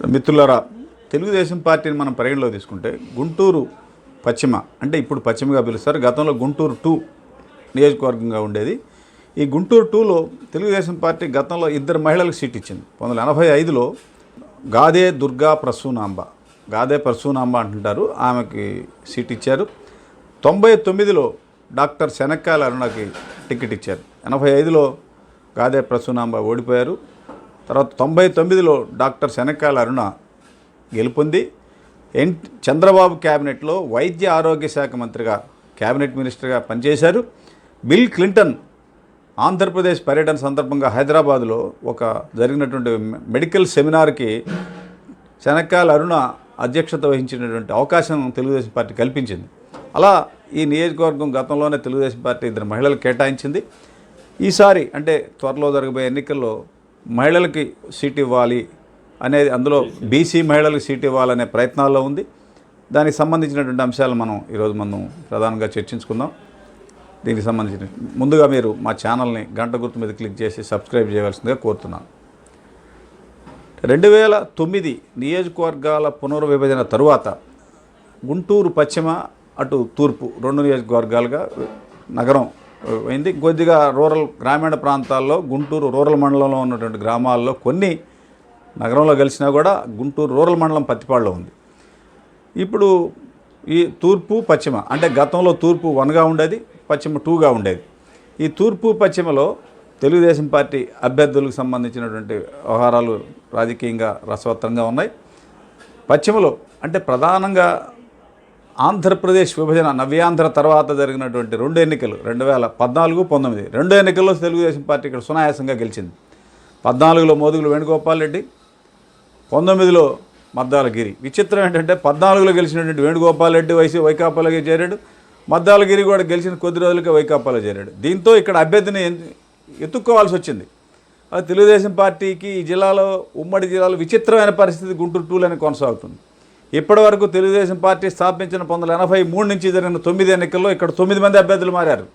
మిత్రులారా తెలుగుదేశం పార్టీని మనం పరిగణలో తీసుకుంటే గుంటూరు పశ్చిమ అంటే ఇప్పుడు పశ్చిమగా పిలుస్తారు గతంలో గుంటూరు టూ నియోజకవర్గంగా ఉండేది. ఈ గుంటూరు టూలో తెలుగుదేశం పార్టీ గతంలో ఇద్దరు మహిళలకు సీట్ ఇచ్చింది. పంతొమ్మిది వందల ఎనభై ఐదులో గాదే దుర్గా ప్రసూనాంబ గాదే ప్రసూనాంబ అంటుంటారు ఆమెకి సీట్ ఇచ్చారు. తొంభై తొమ్మిదిలో డాక్టర్ శనక్కాయల అరుణకి టికెట్ ఇచ్చారు. ఎనభై ఐదులో గాదే ప్రసూనాంబ ఓడిపోయారు. తర్వాత తొంభై తొమ్మిదిలో డాక్టర్ శనక్కాయల అరుణ గెలుపొంది. ఎన్ చంద్రబాబు క్యాబినెట్లో వైద్య ఆరోగ్య శాఖ మంత్రిగా క్యాబినెట్ మినిస్టర్గా పనిచేశారు. బిల్ క్లింటన్ ఆంధ్రప్రదేశ్ పర్యటన సందర్భంగా హైదరాబాద్లో ఒక జరిగినటువంటి మెడికల్ సెమినార్కి శనక్కాయల అరుణ అధ్యక్షత వహించినటువంటి అవకాశం తెలుగుదేశం పార్టీ కల్పించింది. అలా ఈ నియోజకవర్గం గతంలోనే తెలుగుదేశం పార్టీ ఇద్దరు మహిళలు కేటాయించింది. ఈసారి అంటే త్వరలో జరగబోయే ఎన్నికల్లో మహిళలకి సీట్ ఇవ్వాలి అనేది అందులో బీసీ మహిళలకు సీట్ ఇవ్వాలనే ప్రయత్నాల్లో ఉంది. దానికి సంబంధించినటువంటి అంశాలు మనం ఈరోజు మనం ప్రధానంగా చర్చించుకుందాం. దీనికి సంబంధించిన ముందుగా మీరు మా ఛానల్ని గంట గుర్తు మీద క్లిక్ చేసి సబ్స్క్రైబ్ చేయవలసిందిగా కోరుతున్నాను. రెండు వేల తొమ్మిది నియోజకవర్గాల పునర్విభజన తరువాత గుంటూరు పశ్చిమ అటు తూర్పు రెండు నియోజకవర్గాలుగా నగరం అయింది. కొద్దిగా రూరల్ గ్రామీణ ప్రాంతాల్లో గుంటూరు రూరల్ మండలంలో ఉన్నటువంటి గ్రామాల్లో కొన్ని నగరంలో కలిసినా కూడా గుంటూరు రూరల్ మండలం పత్తిపాడులో ఉంది. ఇప్పుడు ఈ తూర్పు పశ్చిమ అంటే గతంలో తూర్పు వన్గా ఉండేది పశ్చిమ టూగా ఉండేది. ఈ తూర్పు పశ్చిమలో తెలుగుదేశం పార్టీ అభ్యర్థులకు సంబంధించినటువంటి వ్యవహారాలు రాజకీయంగా రసవత్తరంగా ఉన్నాయి. పశ్చిమలో అంటే ప్రధానంగా ఆంధ్రప్రదేశ్ విభజన నవ్యాంధ్ర తర్వాత జరిగినటువంటి రెండు ఎన్నికలు రెండు వేల పద్నాలుగు పంతొమ్మిది. రెండు ఎన్నికల్లో తెలుగుదేశం పార్టీ ఇక్కడ సునాయాసంగా గెలిచింది. పద్నాలుగులో మోదుగులు వేణుగోపాల్ రెడ్డి పంతొమ్మిదిలో మద్దాలగిరి విచిత్రం ఏంటంటే పద్నాలుగులో గెలిచినటువంటి వేణుగోపాల్ రెడ్డి వైసీ వైకాపాలోకి చేరాడు. మద్దాలగిరి కూడా గెలిచిన కొద్ది రోజులకే వైకాపాలో చేరాడు. దీంతో ఇక్కడ అభ్యర్థిని ఎత్తుక్కోవాల్సి వచ్చింది. అది తెలుగుదేశం పార్టీకి ఈ జిల్లాలో ఉమ్మడి జిల్లాలో విచిత్రమైన పరిస్థితి గుంటూరు టూలని కొనసాగుతుంది. ఇప్పటివరకు తెలుగుదేశం పార్టీ స్థాపించిన పంతొమ్మిది ఎనభై మూడు నుంచి జరిగిన తొమ్మిది ఎన్నికల్లో ఇక్కడ తొమ్మిది మంది అభ్యర్థులు మారారు.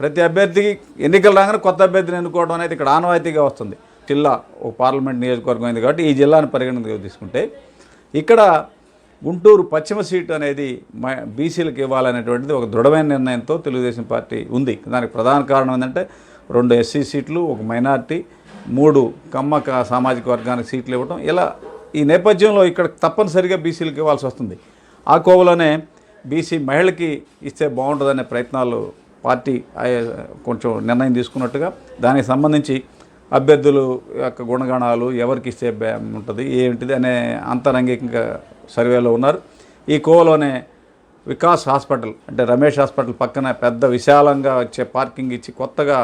ప్రతి అభ్యర్థికి ఎన్నికలు రాగానే కొత్త అభ్యర్థిని ఎన్నుకోవడం అనేది ఇక్కడ ఆనవాయితీగా వస్తుంది. జిల్లా ఒక పార్లమెంట్ నియోజకవర్గం అయింది కాబట్టి ఈ జిల్లాను పరిగణనగా తీసుకుంటే ఇక్కడ గుంటూరు పశ్చిమ సీటు అనేది బీసీలకు ఇవ్వాలనేటువంటిది ఒక దృఢమైన నిర్ణయంతో తెలుగుదేశం పార్టీ ఉంది. దానికి ప్రధాన కారణం ఏంటంటే రెండు ఎస్సీ సీట్లు ఒక మైనార్టీ మూడు కమ్మక సామాజిక వర్గానికి సీట్లు ఇవ్వడం ఇలా ఈ నేపథ్యంలో ఇక్కడ తప్పనిసరిగా బీసీలకు ఇవ్వాల్సి వస్తుంది. ఆ కోవలోనే బీసీ మహిళకి ఇస్తే బాగుంటుందనే ప్రయత్నాలు పార్టీ కొంచెం నిర్ణయం తీసుకున్నట్టుగా దానికి సంబంధించి అభ్యర్థులు యొక్క గుణగణాలు ఎవరికి ఇస్తే ఉంటుంది ఏంటిది అనే అంతరంగికంగా సర్వేలో ఉన్నారు. ఈ కోవలోనే వికాస్ హాస్పిటల్ అంటే రమేష్ హాస్పిటల్ పక్కన పెద్ద విశాలంగా వచ్చే పార్కింగ్ ఇచ్చి కొత్తగా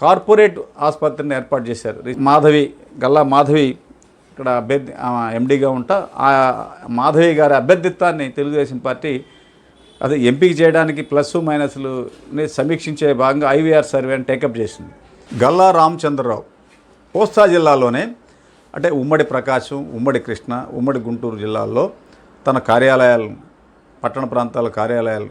కార్పొరేట్ ఆసుపత్రిని ఏర్పాటు చేశారు. మాధవి గల్లా మాధవి ఇక్కడ అభ్యర్థి ఎండీగా ఉంటా. ఆ మాధవి గారి అభ్యర్థిత్వాన్ని తెలుగుదేశం పార్టీ అదే ఎంపిక చేయడానికి ప్లస్ మైనస్లుని సమీక్షించే భాగంగా ఐవీఆర్ సర్వేని టేకప్ చేసింది. గల్లా రామచంద్రరావు కోస్తా జిల్లాలోనే అంటే ఉమ్మడి ప్రకాశం ఉమ్మడి కృష్ణ ఉమ్మడి గుంటూరు జిల్లాల్లో తన కార్యాలయాలు పట్టణ ప్రాంతాల కార్యాలయాలు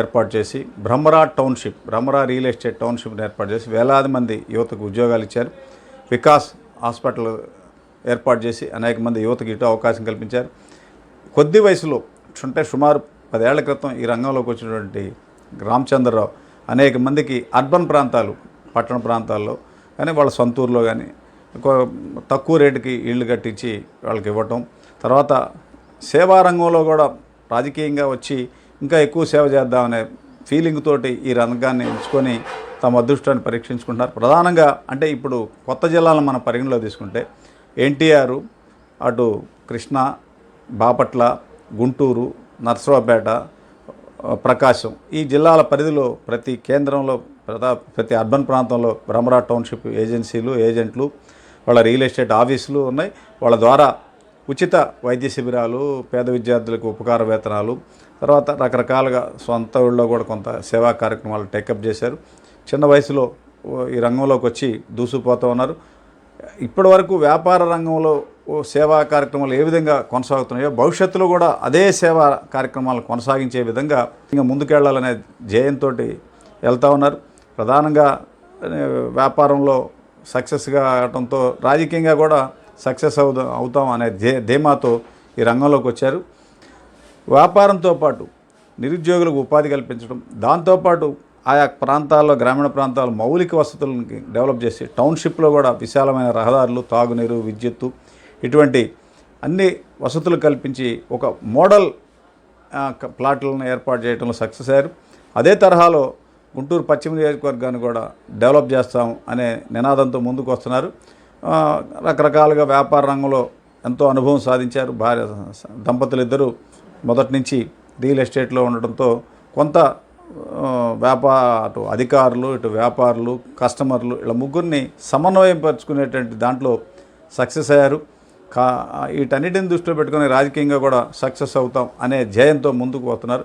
ఏర్పాటు చేసి Brahmara township Brahmara real estate టౌన్షిప్ని ఏర్పాటు చేసి వేలాది మంది యువతకు ఉద్యోగాలు ఇచ్చారు. వికాస్ హాస్పిటల్ ఏర్పాటు చేసి అనేక మంది యువతకు ఇటు అవకాశం కల్పించారు. కొద్ది వయసులో అంటే సుమారు పదేళ్ళ క్రితం ఈ రంగంలోకి వచ్చినటువంటి రామచంద్రరావు అనేక మందికి అర్బన్ ప్రాంతాలు పట్టణ ప్రాంతాల్లో కానీ వాళ్ళ సొంతూరులో కానీ తక్కువ రేటుకి ఇళ్ళు కట్టించి వాళ్ళకి ఇవ్వటం. తర్వాత సేవా రంగంలో కూడా రాజకీయంగా వచ్చి ఇంకా ఎక్కువ సేవ చేద్దామనే ఫీలింగ్ తోటి ఈ రంగాన్ని ఎంచుకొని తమ అదృష్టాన్ని పరీక్షించుకుంటున్నారు. ప్రధానంగా అంటే ఇప్పుడు కొత్త జిల్లాలను మనం పరిగణలో తీసుకుంటే ఎన్టీఆర్ అటు కృష్ణా బాపట్ల గుంటూరు నర్సరావుపేట ప్రకాశం ఈ జిల్లాల పరిధిలో ప్రతి కేంద్రంలో ప్రతి అర్బన్ ప్రాంతంలో భ్రమరా టౌన్షిప్ ఏజెన్సీలు ఏజెంట్లు వాళ్ళ రియల్ ఎస్టేట్ ఆఫీసులు ఉన్నాయి. వాళ్ళ ద్వారా ఉచిత వైద్య శిబిరాలు పేద విద్యార్థులకు ఉపకార వేతనాలు తర్వాత రకరకాలుగా సొంత ఊళ్ళో కూడా కొంత సేవా కార్యక్రమాలు టేకప్ చేశారు. చిన్న వయసులో ఈ రంగంలోకి వచ్చి దూసుకుపోతూ ఉన్నారు. ఇప్పటి వరకు వ్యాపార రంగంలో సేవా కార్యక్రమాలు ఏ విధంగా కొనసాగుతున్నాయో భవిష్యత్తులో కూడా అదే సేవా కార్యక్రమాలు కొనసాగించే విధంగా ఇంకా ముందుకెళ్ళాలనే ధ్యేయంతో వెళ్తూ ఉన్నారు. ప్రధానంగా వ్యాపారంలో సక్సెస్గా అవటంతో రాజకీయంగా కూడా సక్సెస్ అవుదాం అవుతాం అనే ధే ధీమాతో ఈ రంగంలోకి వచ్చారు. వ్యాపారంతో పాటు నిరుద్యోగులకు ఉపాధి కల్పించడం దాంతోపాటు ఆయా ప్రాంతాల్లో గ్రామీణ ప్రాంతాల్లో మౌలిక వసతులను డెవలప్ చేసి టౌన్షిప్లో కూడా విశాలమైన రహదారులు తాగునీరు విద్యుత్తు ఇటువంటి అన్ని వసతులు కల్పించి ఒక మోడల్ ప్లాట్లను ఏర్పాటు చేయడంలో సక్సెస్ అయ్యారు. అదే తరహాలో గుంటూరు పశ్చిమ నియోజకవర్గాన్ని కూడా డెవలప్ చేస్తాం అనే నినాదంతో ముందుకు వస్తున్నారు. రకరకాలుగా వ్యాపార రంగంలో ఎంతో అనుభవం సాధించారు. భార్య దంపతులు ఇద్దరు మొదటి నుంచి రియల్ ఎస్టేట్లో ఉండడంతో కొంత వ్యాపార అటు అధికారులు ఇటు వ్యాపారులు కస్టమర్లు ఇలా ముగ్గురిని సమన్వయపరుచుకునేటువంటి దాంట్లో సక్సెస్ అయ్యారు. కా వీటన్నిటిని దృష్టిలో పెట్టుకుని రాజకీయంగా కూడా సక్సెస్ అవుతాం అనే ధ్యేయంతో ముందుకు పోతున్నారు.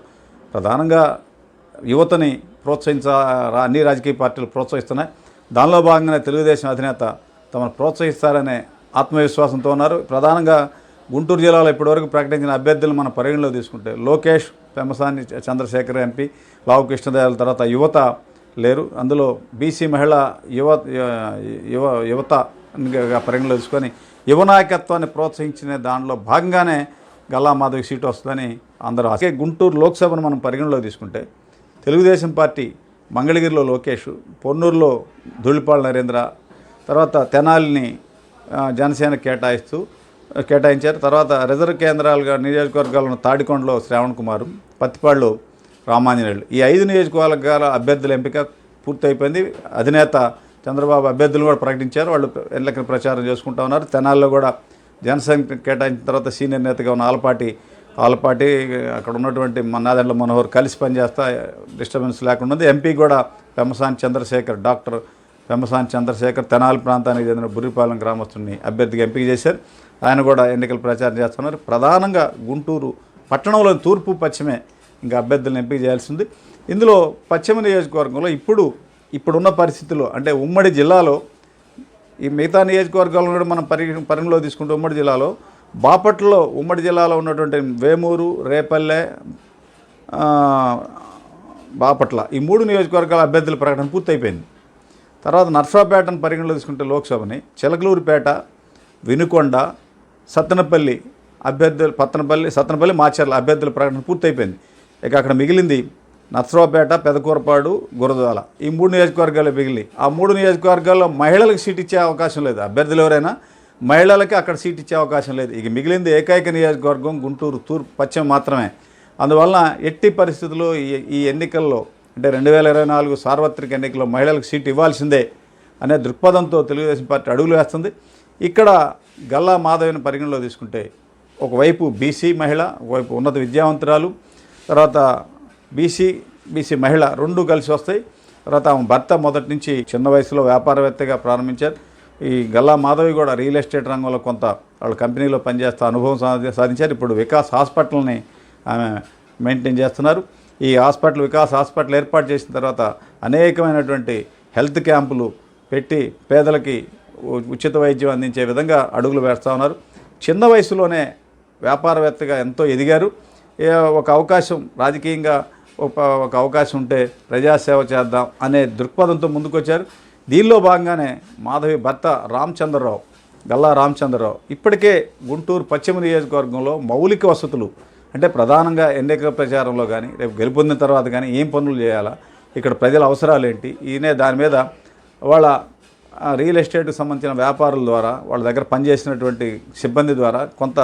ప్రధానంగా యువతని ప్రోత్సహించ రా- అన్ని రాజకీయ పార్టీలు ప్రోత్సహిస్తున్నాయి. దానిలో భాగంగానే తెలుగుదేశం అధినేత తమను ప్రోత్సహిస్తారనే ఆత్మవిశ్వాసంతో ఉన్నారు. ప్రధానంగా గుంటూరు జిల్లాలో ఇప్పటివరకు ప్రకటించిన అభ్యర్థులను మన పరిగణలో తీసుకుంటే లోకేష్ పెమసాని చంద్రశేఖర్ ఎంపీ లావు కృష్ణదేవాల తర్వాత యువత లేరు. అందులో బీసీ మహిళ యువ యువ యువత పరిగణలో తీసుకొని యువ నాయకత్వాన్ని ప్రోత్సహించిన దానిలో భాగంగానే గల్లా మాధవి సీటు వస్తుందని అందరూ అసలు గుంటూరు లోక్సభను మనం పరిగణలో తీసుకుంటే తెలుగుదేశం పార్టీ మంగళగిరిలో లోకేష్ పొన్నూరులో ధూళిపాళ నరేంద్ర తర్వాత తెనాలిని జనసేన కేటాయిస్తూ కేటాయించారు. తర్వాత రిజర్వ్ కేంద్రాలుగా నియోజకవర్గాలను తాడికొండలో శ్రావణ్ కుమారు పత్తిపాళ్ళు రామాంజనేయులు. ఈ ఐదు నియోజకవర్గాల అభ్యర్థుల ఎంపిక పూర్తయిపోయింది. అధినేత చంద్రబాబు అభ్యర్థులు కూడా ప్రకటించారు. వాళ్ళు ఎన్నికల ప్రచారం చేసుకుంటా ఉన్నారు. తెనాల్లో కూడా జనసేన కేటాయించిన తర్వాత సీనియర్ నేతగా ఉన్న ఆలపాటి ఆలపాటి అక్కడ ఉన్నటువంటి నాదండ్ల మనోహర్ కలిసి పనిచేస్తా డిస్టర్బెన్స్ లేకుండా ఉంది. ఎంపీ కూడా పెమ్మసాని చంద్రశేఖర్ డాక్టర్ పెమ్మసాని చంద్రశేఖర్ తెనాలి ప్రాంతానికి చెందిన బురిపాలెం గ్రామస్తుని అభ్యర్థిగా ఎంపిక చేశారు. ఆయన కూడా ఎన్నికల ప్రచారం చేస్తున్నారు. ప్రధానంగా గుంటూరు పట్టణంలో తూర్పు పశ్చిమే ఇంకా అభ్యర్థులను ఎంపిక చేయాల్సింది ఇందులో పశ్చిమ నియోజకవర్గంలో ఇప్పుడు ఇప్పుడున్న పరిస్థితుల్లో అంటే ఉమ్మడి జిల్లాలో ఈ మిగతా నియోజకవర్గాలను కూడా మనం పరి పరిగణలో తీసుకుంటే ఉమ్మడి జిల్లాలో బాపట్లలో ఉమ్మడి జిల్లాలో ఉన్నటువంటి వేమూరు రేపల్లె బాపట్ల ఈ మూడు నియోజకవర్గాల అభ్యర్థుల ప్రకటన పూర్తయిపోయింది. తర్వాత నర్సాపేటను పరిగణలో తీసుకుంటే లోక్సభని చిలకలూరుపేట వినుకొండ సత్తనపల్లి అభ్యర్థులు పత్తనపల్లి సత్తనపల్లి మాచర్ల అభ్యర్థుల ప్రకటన పూర్తయిపోయింది. ఇక అక్కడ మిగిలింది నర్సరావుపేట పెదకూరపాడు గురజాల. ఈ మూడు నియోజకవర్గాలు మిగిలి. ఆ మూడు నియోజకవర్గాల్లో మహిళలకు సీట్ ఇచ్చే అవకాశం లేదు. అభ్యర్థులు ఎవరైనా మహిళలకి అక్కడ సీట్ ఇచ్చే అవకాశం లేదు. ఇక మిగిలింది ఏకైక నియోజకవర్గం గుంటూరు తూర్పు పశ్చిమ మాత్రమే. అందువలన ఎట్టి పరిస్థితుల్లో ఈ ఈ ఎన్నికల్లో అంటే రెండు వేల ఇరవై నాలుగు సార్వత్రిక ఎన్నికల్లో మహిళలకు సీటు ఇవ్వాల్సిందే అనే దృక్పథంతో తెలుగుదేశం పార్టీ అడుగులు వేస్తుంది. ఇక్కడ గల్లా మాధవిని పరిగణలో తీసుకుంటే ఒకవైపు బీసీ మహిళ ఒకవైపు ఉన్నత విద్యావంతురాలు తర్వాత బీసీ బీసీ మహిళ రెండు కలిసి వస్తాయి. తర్వాత ఆమె భర్త మొదటి నుంచి చిన్న వయసులో వ్యాపారవేత్తగా ప్రారంభించారు. ఈ గల్లా మాధవి కూడా రియల్ ఎస్టేట్ రంగంలో కొంత వాళ్ళ కంపెనీలో పనిచేస్తా అనుభవం సాధి- సాధించారు. ఇప్పుడు వికాస్ హాస్పిటల్ని ఆమె మెయింటైన్ చేస్తున్నారు. ఈ హాస్పిటల్ వికాస్ హాస్పిటల్ ఏర్పాటు చేసిన తర్వాత అనేకమైనటువంటి హెల్త్ క్యాంపులు పెట్టి పేదలకి ఉచిత వైద్యం అందించే విధంగా అడుగులు వేస్తూ ఉన్నారు. చిన్న వయసులోనే వ్యాపారవేత్తగా ఎంతో ఎదిగారు. ఒక అవకాశం రాజకీయంగా ఒక ఒక అవకాశం ఉంటే ప్రజాసేవ చేద్దాం అనే దృక్పథంతో ముందుకొచ్చారు. దీనిలో భాగంగానే మాధవి భర్త రామచంద్రరావు గల్లా రామచంద్రరావు ఇప్పటికే గుంటూరు పశ్చిమ నియోజకవర్గంలో మౌలిక వసతులు అంటే ప్రధానంగా ఎన్నికల ప్రచారంలో కానీ రేపు గెలుపొందిన తర్వాత కానీ ఏం పనులు చేయాలా ఇక్కడ ప్రజల అవసరాలు ఏంటి ఈయనే దాని మీద వాళ్ళ రియల్ ఎస్టేట్కి సంబంధించిన వ్యాపారుల ద్వారా వాళ్ళ దగ్గర పనిచేసినటువంటి సిబ్బంది ద్వారా కొంత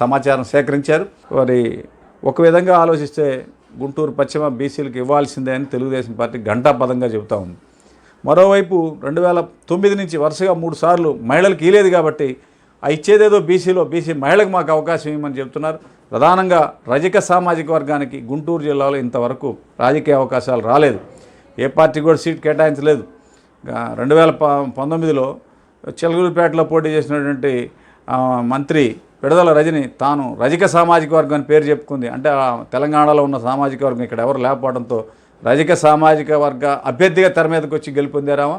సమాచారం సేకరించారు. మరి ఒక విధంగా ఆలోచిస్తే గుంటూరు పశ్చిమ బీసీలకు ఇవ్వాల్సిందే అని తెలుగుదేశం పార్టీ ఘంటాపదంగా చెబుతా ఉంది. మరోవైపు రెండు వేల తొమ్మిది నుంచి వరుసగా మూడు సార్లు మహిళలకు ఇలేదు కాబట్టి ఆ ఇచ్చేదేదో బీసీలో బీసీ మహిళకు మాకు అవకాశం ఇవ్వమని చెప్తున్నారు ప్రధానంగా రజక సామాజిక వర్గానికి గుంటూరు జిల్లాలో ఇంతవరకు రాజకీయ అవకాశాలు రాలేదు. ఏ పార్టీ కూడా సీట్ కేటాయించలేదు. రెండు వేల ప పంతొమ్మిదిలో చిలకలూరుపేటలో పోటీ చేసినటువంటి మంత్రి విడుదల రజని తాను రజక సామాజిక వర్గం అని పేరు చెప్పుకుంది. అంటే ఆ తెలంగాణలో ఉన్న సామాజిక వర్గం ఇక్కడ ఎవరు లేకపోవడంతో రజక సామాజిక వర్గ అభ్యర్థిగా తెర మీదకి వచ్చి గెలుపొందారామా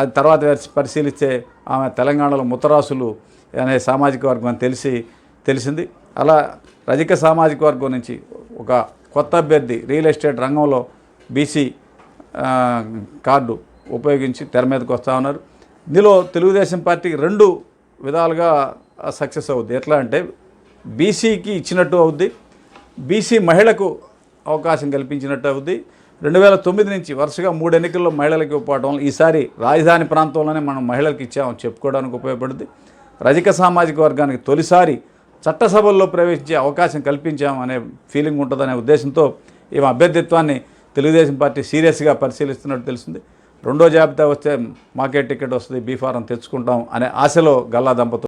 అది తర్వాత పరిశీలిస్తే ఆమె తెలంగాణలో ముత్తరాసులు అనే సామాజిక వర్గం అని తెలిసి తెలిసింది. అలా రజక సామాజిక వర్గం నుంచి ఒక కొత్త అభ్యర్థి రియల్ ఎస్టేట్ రంగంలో బీసీ కార్డు ఉపయోగించి తెర మీదకి వస్తూ ఉన్నారు. ఇందులో తెలుగుదేశం పార్టీకి రెండు విధాలుగా సక్సెస్ అవుద్ది. ఎట్లా అంటే బీసీకి ఇచ్చినట్టు అవుద్ది బీసీ మహిళకు అవకాశం కల్పించినట్టు అవుద్ది. రెండు వేల తొమ్మిది నుంచి వరుసగా మూడు ఎన్నికల్లో మహిళలకు ఇవ్వకపోవడం ఈసారి రాజధాని ప్రాంతంలోనే మనం మహిళలకు ఇచ్చామని చెప్పుకోవడానికి ఉపయోగపడుద్ది. రజక సామాజిక వర్గానికి తొలిసారి చట్టసభల్లో ప్రవేశించే అవకాశం కల్పించామనే ఫీలింగ్ ఉంటుందనే ఉద్దేశంతో ఈమె అభ్యర్థిత్వాన్ని తెలుగుదేశం పార్టీ సీరియస్గా పరిశీలిస్తున్నట్టు తెలిసింది రెండో జాబితా వస్తే మాకే టికెట్ వస్తుంది బీ ఫారం తెచ్చుకుంటాం అనే ఆశలో గల్లా దంపతులు